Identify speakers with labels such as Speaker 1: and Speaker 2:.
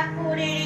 Speaker 1: ঠাকুরের